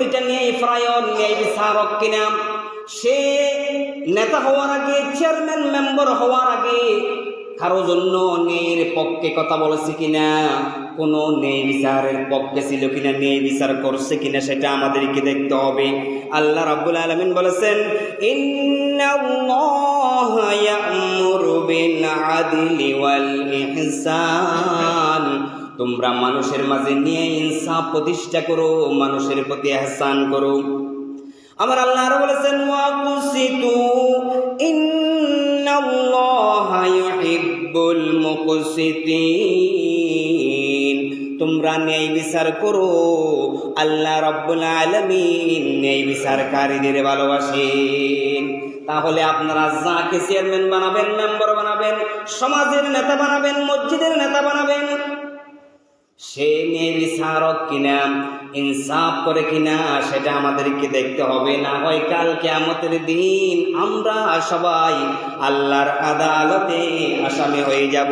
প্রতিটা ন্যায় ফ্রায়ন ন্যায় বিচারক কিনা? সে নেতা হওয়ার আগে, চেয়ারম্যান, মেম্বার হওয়ার আগে কারও জন্য ন্যায়ের পক্ষে কথা বলেছে কিনা? কোন ন্যায় বিচারের পক্ষে ছিল কিনা? ন্যায় বিচার করছে কিনা? সেটা আমাদেরকে দেখতে হবে। আল্লাহ রাব্বুল আলামিন বলেছেন, ইন্নাল্লাহা ইহসান। তোমরা মানুষের মাঝে নিয়ে ইনসাফ প্রতিষ্ঠা করো, মানুষের প্রতি এহসান করো। আমার আল্লাহ আরও বলেছেন তোমরা ন্যায় বিচার করো, আল্লাহ রাব্বুল আলামিন ন্যায় বিচারকারীদের ভালোবাসেন। তাহলে আপনারা যাকে চেয়ারম্যান বানাবেন, মেম্বার বানাবেন, সমাজের নেতা বানাবেন, মসজিদের সে নিয়ে বিচারক কিনা, ইনসাফ করে কিনা, সেটা আমাদেরকে দেখতে হবে। না হয় কাল কেমতের দিন আমরা সবাই আল্লাহর আদালতে আসামি হয়ে যাব।